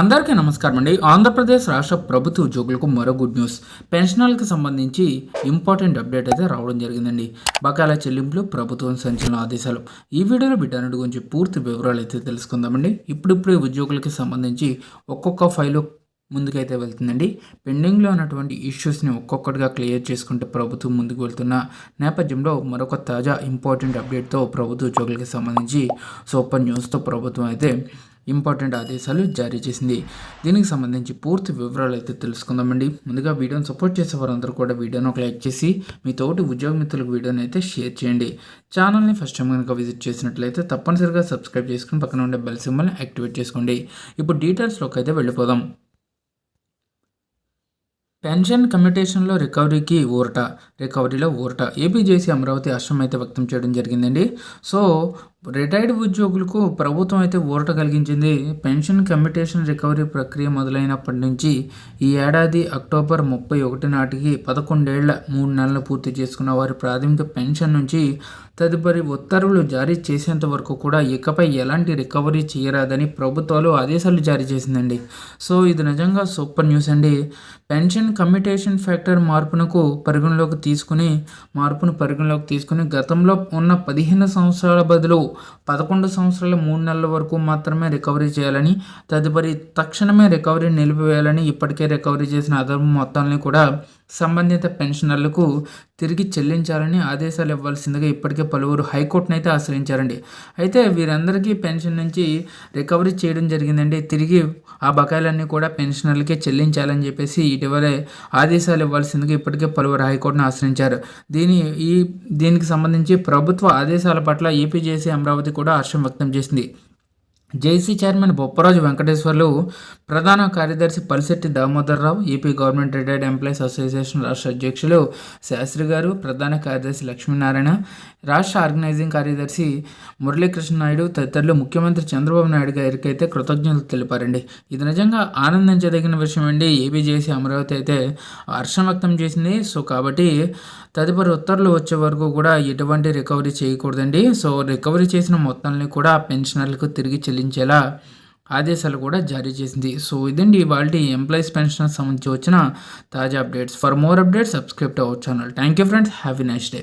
అందరికీ నమస్కారం అండి. ఆంధ్రప్రదేశ్ రాష్ట్ర ప్రభుత్వ ఉద్యోగులకు మరో గుడ్ న్యూస్. పెన్షనర్లకు సంబంధించి ఇంపార్టెంట్ అప్డేట్ అయితే రావడం జరిగిందండి. బకాయిల చెల్లింపులు ప్రభుత్వం సంచలన ఆదేశాలు. ఈ వీడియోలో బిడ్డనటి గురించి పూర్తి వివరాలు అయితే తెలుసుకుందామండి. ఇప్పుడిప్పుడే ఉద్యోగులకి సంబంధించి ఒక్కొక్క ఫైలు ముందుకైతే వెళ్తుందండి. పెండింగ్లో ఉన్నటువంటి ఇష్యూస్ని ఒక్కొక్కటిగా క్లియర్ చేసుకుంటూ ప్రభుత్వం ముందుకు వెళ్తున్న నేపథ్యంలో మరొక తాజా ఇంపార్టెంట్ అప్డేట్తో ప్రభుత్వ ఉద్యోగులకి సంబంధించి సూపర్ న్యూస్తో ప్రభుత్వం అయితే ఇంపార్టెంట్ ఆదేశాలు జారీ చేసింది. దీనికి సంబంధించి పూర్తి వివరాలు అయితే తెలుసుకుందామండి. ముందుగా వీడియోని సపోర్ట్ చేసే వారందరూ కూడా వీడియోను ఒక లైక్ చేసి మీ తోటి ఉద్యోగ మిత్రులకు వీడియోని అయితే షేర్ చేయండి. ఛానల్ని ఫస్ట్ టైం కనుక విజిట్ చేసినట్లయితే తప్పనిసరిగా సబ్స్క్రైబ్ చేసుకుని పక్కన ఉండే బెల్ సింబల్ని యాక్టివేట్ చేసుకోండి. ఇప్పుడు డీటెయిల్స్లోకి అయితే వెళ్ళిపోదాం. పెన్షన్ కమ్యూటేషన్లో రికవరీకి ఊరట రికవరీలో ఊరట. ఏపీజేసీ అమరావతి హర్షం అయితే వ్యక్తం చేయడం జరిగిందండి. సో రిటైర్డ్ ఉద్యోగులకు ప్రభుత్వం అయితే ఊరట కలిగించింది. పెన్షన్ కమ్యూటేషన్ రికవరీ ప్రక్రియ మొదలైనప్పటి నుంచి ఈ ఏడాది అక్టోబర్ ముప్పై ఒకటి నాటికి పదకొండేళ్ళ మూడు నెలలు పూర్తి చేసుకున్న వారి ప్రాథమిక పెన్షన్ నుంచి తదుపరి ఉత్తర్వులు జారీ చేసేంత వరకు కూడా ఇకపై ఎలాంటి రికవరీ చేయరాదని ప్రభుత్వాలు ఆదేశాలు జారీ చేసిందండి. సో ఇది నిజంగా సూపర్ న్యూస్ అండి. పెన్షన్ కమ్యూటేషన్ ఫ్యాక్టర్ మార్పునకు పరిగణలోకి తీసుకుని మార్పును పరిగణలోకి తీసుకుని గతంలో ఉన్న పదిహేను సంవత్సరాల బదులు పదకొండు సంవత్సరాల మూడు నెలల వరకు మాత్రమే రికవరీ చేయాలని తదుపరి తక్షణమే రికవరీ నిలిపివేయాలని ఇప్పటికే రికవరీ చేసిన అదనపు మొత్తాన్ని కూడా సంబంధిత పెన్షనర్లకు తిరిగి చెల్లించాలని ఆదేశాలు ఇవ్వాల్సిందిగా ఇప్పటికే పలువురు హైకోర్టును అయితే ఆశ్రయించారండి. అయితే వీరందరికీ పెన్షన్ నుంచి రికవరీ చేయడం జరిగిందండి. తిరిగి ఆ బకాయిలన్నీ కూడా పెన్షనర్లకే చెల్లించాలని చెప్పేసి ఇటీవలే ఆదేశాలు ఇవ్వాల్సిందిగా ఇప్పటికే పలువురు హైకోర్టును ఆశ్రయించారు. దీని ఈ దీనికి సంబంధించి ప్రభుత్వ ఆదేశాల పట్ల ఏపీజేసీ అమరావతి కూడా హర్షం వ్యక్తం చేసింది. జేసీ చైర్మన్ బొప్పరాజు వెంకటేశ్వర్లు ప్రధాన కార్యదర్శి Palisetti Damodar Rao AP government retired employees association రాష్ట్ర అధ్యక్షులు శాస్త్రి గారు ప్రధాన కార్యదర్శి లక్ష్మీనారాయణ రాష్ట్ర ఆర్గనైజింగ్ కార్యదర్శి మురళీకృష్ణ నాయుడు తదితరులు ముఖ్యమంత్రి చంద్రబాబు నాయుడు గారికి అయితే కృతజ్ఞతలు తెలిపారండి. ఇది నిజంగా ఆనందించదగిన విషయం అండి. ఏపీ జేసీ అమరావతి అయితే హర్షం వ్యక్తం చేసింది. సో కాబట్టి తదుపరి ఉత్తర్వులు వచ్చే వరకు కూడా ఎటువంటి రికవరీ చేయకూడదండి. సో రికవరీ చేసిన మొత్తాన్ని కూడా పెన్షనర్లకు తిరిగి చెల్లి చెల్లించేలా ఆదేశాలు కూడా జారీ చేసింది. సో ఇదండి ఇవాళ ఎంప్లాయీస్ పెన్షన్ సంబంధించి వచ్చిన తాజా updates. For more updates subscribe to our channel thank you friends happy next day